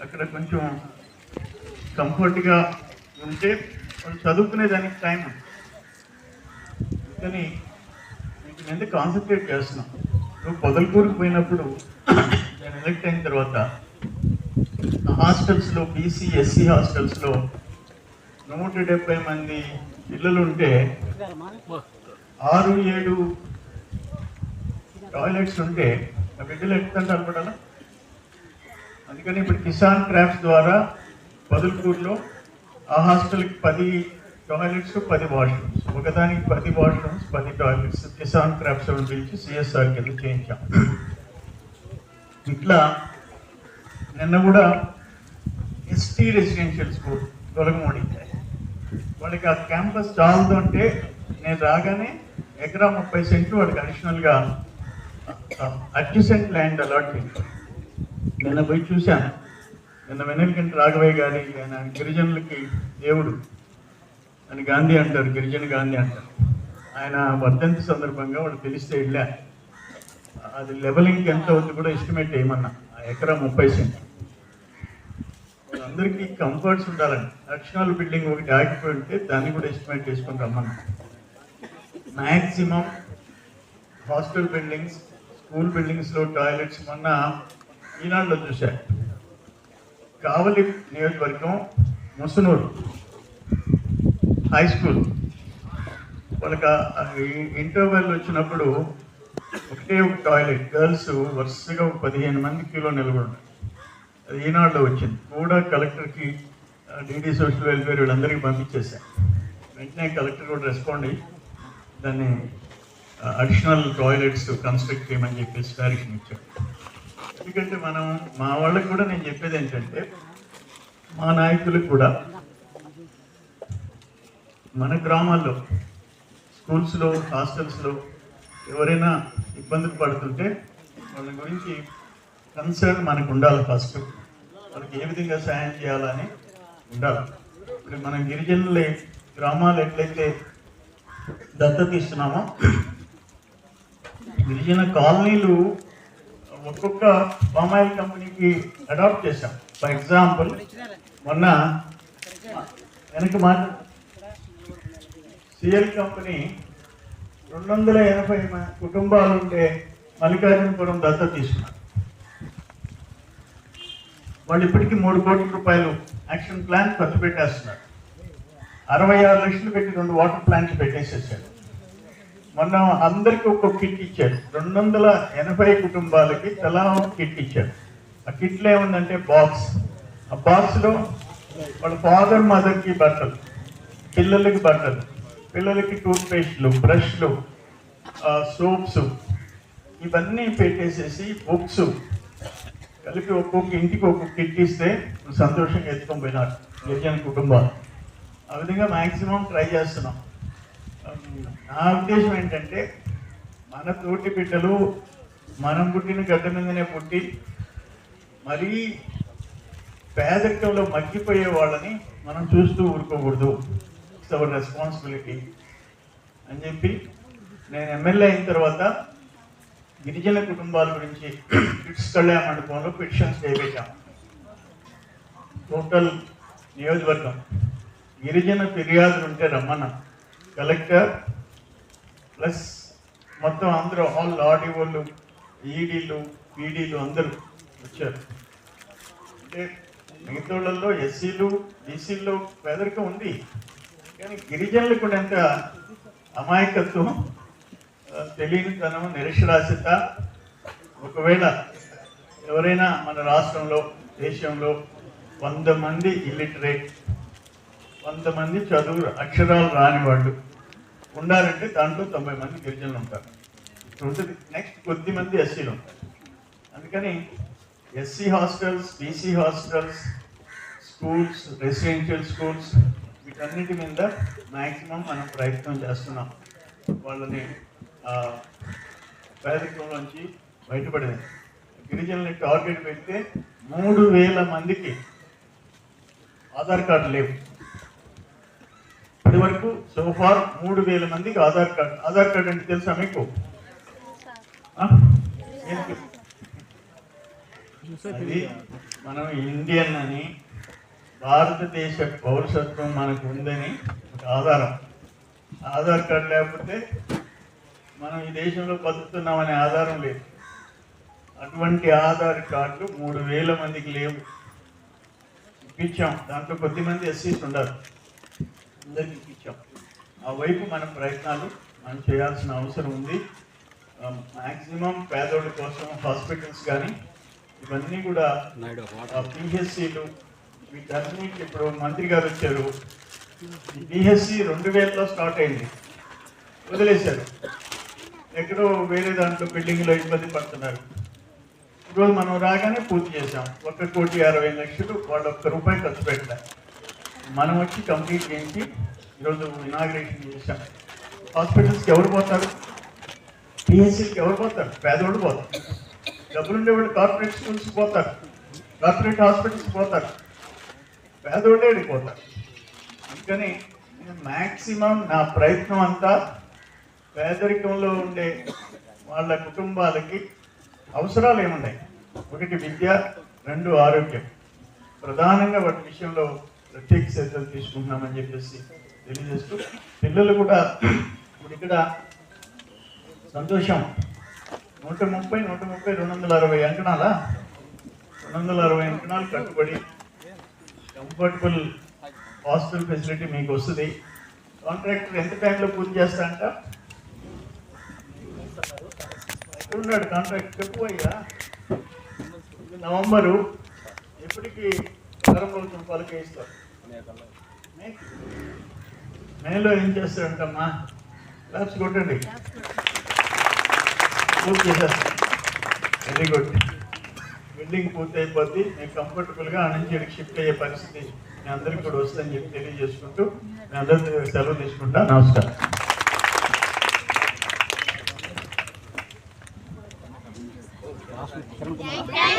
అక్కడ కొంచెం కంఫర్ట్గా ఉంటే వాళ్ళు చదువుకునే దానికి టైం కానీ అందుకని వీటి మీద కాన్సన్ట్రేట్ చేస్తున్నాం? నువ్వు పొదలకూరుకు పోయినప్పుడు నేను ఎలక్ట్ అయిన తర్వాత హాస్టల్స్లో బీసీ ఎస్సీ హాస్టల్స్లో నూట డెబ్బై మంది పిల్లలు ఉంటే ఆరు ఏడు టాయిలెట్స్ ఉంటే ఆ బిడ్డలు ఎట్లంటే అనుకుంటారా అందుకని ఇప్పుడు కిసాన్ క్రాఫ్ట్స్ ద్వారా పదులకూరులో ఆ హాస్టల్కి పది టాయిలెట్స్ పది వాష్రూమ్స్. ఒకదానికి పది వాష్రూమ్స్ పది టాయిలెట్స్ కిసాన్ క్రాఫ్ట్స్ పిలిచి సిఎస్ఆర్ కింద చేయించాం. ఇట్లా నిన్న కూడా ఎస్టీ రెసిడెన్షియల్ స్కూల్ తొలగమూడి వాళ్ళకి ఆ క్యాంపస్ చాలదు అంటే నేను రాగానే ఎకరా ముప్పై సెంట్లు వాళ్ళకి అడిషనల్గా అడ్జసెంట్ ల్యాండ్ అలాట్ చేశాను నిన్న పోయి చూశాను నిన్న వెనల్కంటి రాఘవయ్య గారి ఆయన గిరిజనులకి దేవుడు అని గాంధీ అంటారు గిరిజన గాంధీ అంటారు. ఆయన వర్ధంతి సందర్భంగా వాళ్ళు తెలిస్తే వెళ్ళా. అది లెవెలింగ్కి ఎంత అవుతుంది కూడా ఎస్టిమేట్ చేయమన్నా ఆ ఎకరా ముప్పై సెంట్. వాళ్ళందరికీ కంఫర్ట్స్ ఉండాలండి లక్షణాలు బిల్డింగ్ ఒకటి ఆగిపోయి ఉంటే దాన్ని కూడా ఎస్టిమేట్ చేసుకొని రమ్మన్నా. మ్యాక్సిమం హాస్టల్ బిల్డింగ్స్ స్కూల్ బిల్డింగ్స్లో టాయిలెట్స్ మొన్న ఈనాడులో చూశా కావలి నియోజకవర్గం ముసునూరు హై స్కూల్ వాళ్ళకి ఇంటర్వెల్ వచ్చినప్పుడు ఒకటే ఒక టాయిలెట్ గర్ల్స్ వరుసగా ఒక పదిహేను మంది కిలో నిలబడి అది ఈనాడులో వచ్చింది. కూడా కలెక్టర్కి డీడీ సోషల్ వెల్ఫేర్ వీళ్ళందరికీ పంపించేశాను వెంటనే కలెక్టర్ కూడా రెస్పాండ్ అయ్యి దాన్ని అడిషనల్ టాయిలెట్స్ కన్స్ట్రక్ట్ చేయమని చెప్పేసి డైరెక్షన్ ఇచ్చాడు ఎందుకంటే మనం మా వాళ్ళకి కూడా నేను చెప్పేది ఏంటంటే మా నాయకులకు కూడా మన గ్రామాల్లో స్కూల్స్లో హాస్టల్స్లో ఎవరైనా ఇబ్బందులు పడుతుంటే వాళ్ళ గురించి కన్సర్న్ మనకు ఉండాలి ఫస్ట్. వాళ్ళకి ఏ విధంగా సాయం చేయాలని ఉండాలి. ఇప్పుడు మన గిరిజనుల గ్రామాలు ఎట్లయితే దత్తత ఇస్తున్నామో గిరిజన కాలనీలు ఒక్కొక్క పామాయిల్ కంపెనీకి అడాప్ట్ చేశాం. ఫర్ ఎగ్జాంపుల్ మొన్న వెనక మాట సిఎల్ కంపెనీ రెండు వందల ఎనభై కుటుంబాలు ఉండే మల్లికార్జునపురం దత్తత తీసుకున్నారు. వాళ్ళు ఇప్పటికీ మూడు కోట్ల రూపాయలు యాక్షన్ ప్లాన్ ఖర్చు పెట్టేస్తున్నారు. అరవై ఆరు లక్షలు పెట్టి రెండు వాటర్ ప్లాంట్స్ పెట్టేసేసారు. మొన్న అందరికి ఒక్కొక్క కిట్ ఇచ్చారు. రెండు వందల ఎనభై కుటుంబాలకి తలా ఒక కిట్ ఇచ్చారు. ఆ కిట్లో ఏముందంటే బాక్స్. ఆ బాక్స్లో వాళ్ళ ఫాదర్ మదర్కి బట్టలు పిల్లలకి బట్టలు పిల్లలకి టూత్పేస్ట్లు బ్రష్లు సోప్స్ ఇవన్నీ పెట్టేసేసి బుక్స్ కలిపి ఒక్కొక్క ఇంటికి ఒక్కొక్క కిట్ ఇస్తే సంతోషంగా ఎత్తుకొని పోయినారు గిరిజన కుటుంబాలు. ఆ విధంగా మ్యాక్సిమం ట్రై చేస్తున్నాం. నా ఉద్దేశం ఏంటంటే మన తోటి బిడ్డలు మనం పుట్టిన గడ్డ మీదనే పుట్టి మరీ పేదరికంలో మగ్గిపోయే వాళ్ళని మనం చూస్తూ ఊరుకోకూడదు. ఇట్స్ అవర్ రెస్పాన్సిబిలిటీ అని చెప్పి నేను ఎమ్మెల్యే అయిన తర్వాత గిరిజన కుటుంబాల గురించి కిట్స్ కళ్యాణ మండపంలో పిటిషన్స్ చేయించాం టోటల్ నియోజకవర్గం. గిరిజన ఫిర్యాదులు ఉంటే రమ్మన్నా. కలెక్టర్ ప్లస్ మొత్తం అందరూ ఆల్ ఆర్డీఓలు ఈడీలు పీడీలు అందరూ వచ్చారు. అంటే మిగతాళ్ళల్లో ఎస్సీలు బీసీల్లో పేదరికం ఉంది. కానీ గిరిజనులు కూడా ఎంత అమాయకత్వం తెలియనితనం నిరక్షరాస్యత. ఒకవేళ ఎవరైనా మన రాష్ట్రంలో దేశంలో వంద మంది ఇల్లిటరేట్ కొంతమంది చదువు అక్షరాలు రాని వాళ్ళు ఉండాలంటే దాంట్లో తొంభై మంది గిరిజనులు ఉంటారు. ఉంటుంది నెక్స్ట్ కొద్ది మంది ఎస్సీలు ఉంటారు. అందుకని SC hostels BC hostels schools residential schools వీటన్నిటి మీద మ్యాక్సిమం మనం ప్రయత్నం చేస్తున్నాం. వాళ్ళని పేదరికంలోంచి బయటపడేది. గిరిజనుల్ని టార్గెట్ పెడితే మూడు వేల మందికి ఆధార్ కార్డు లేవు. ఇప్పటి వరకు సోఫార్ మూడు వేల మందికి ఆధార్ కార్డు ఆధార్ కార్డు అంటే తెలుసా మీకు? మనం ఇండియన్ అని భారతదేశ పౌరసత్వం మనకు ఉందని ఒక ఆధారం. ఆధార్ కార్డు లేకపోతే మనం ఈ దేశంలో బతుకుతున్నామనే ఆధారం లేదు. అటువంటి ఆధార్ కార్డులు మూడు వేల మందికి లేవు. ఇప్పించాం. దాంట్లో కొద్దిమంది ఎస్సీస్ ఉండరు అందరికి ఇప్పించాం ఆ వైపు మన ప్రయత్నాలు మనం చేయాల్సిన అవసరం ఉంది. మ్యాక్సిమం పేదోళ్ళ కోసం హాస్పిటల్స్ కానీ ఇవన్నీ కూడా పిహెచ్సిలు వీటన్నిటి ఇప్పుడు మంత్రి గారు వచ్చారు. పిహెచ్సి రెండు వేలలో స్టార్ట్ అయింది. వదిలేశారు. ఎక్కడో వేరే దాంట్లో బిల్డింగ్లో ఇబ్బంది పడుతున్నారు. ఈరోజు మనం రాగానే పూర్తి చేసాం ఒక కోటి అరవై లక్షలు వాళ్ళు ఒక్క రూపాయి ఖర్చు పెట్టారు మనం వచ్చి కంప్లీట్ చేయించి ఈరోజు ఇనాగ్రేషన్ చేశాం. హాస్పిటల్స్కి ఎవరు పోతారు? పిహెచ్సికి ఎవరు పోతారు? పేదవాళ్ళు పోతారు. డబ్బులుండే వాళ్ళు కార్పొరేట్ స్కూల్స్కి పోతారు. కార్పొరేట్ హాస్పిటల్స్కి పోతారు. పేదవాళ్ళే వెళ్ళిపోతారు అందుకని మ్యాక్సిమం నా ప్రయత్నం అంతా పేదరికంలో ఉండే వాళ్ళ కుటుంబాలకి అవసరాలు ఏమున్నాయి? ఒకటి విద్య రెండు ఆరోగ్యం. ప్రధానంగా వాటి విషయంలో ప్రత్యేక శ్రద్ధలు తీసుకుంటున్నామని చెప్పేసి తెలియజేస్తూ పిల్లలు కూడా ఇప్పుడు ఇక్కడ సంతోషం. నూట ముప్పై నూట ముప్పై రెండు వందల అరవై అంకణాల? రెండు వందల అరవై అంకణాలు కట్టుబడి కంఫర్టబుల్ హాస్టల్ ఫెసిలిటీ మీకు వస్తుంది. కాంట్రాక్టర్ ఎంత టైంలో పూర్తి చేస్తా అంట? ఎక్కడున్నాడు కాంట్రాక్ట్ చెప్పు అయ్యా. నవంబరు ఎప్పటికీ పలక ఇస్తారు మే- మేలో ఏం చేస్తాడంటమ్మా? క్లాప్స్ కొట్టండి. పూర్తి చేసేస్తాం. వెరీ గుడ్ బిల్డింగ్ పూర్తి అయిపోద్ది మీకు కంఫర్టబుల్గా ఆ నుంచి షిఫ్ట్ అయ్యే పరిస్థితి మీ అందరికీ కూడా వస్తుందని చెప్పి తెలియజేసుకుంటూ మీ అందరి సెలవు తీసుకుంటా. నమస్కారం. ముఖ్యమంత్రి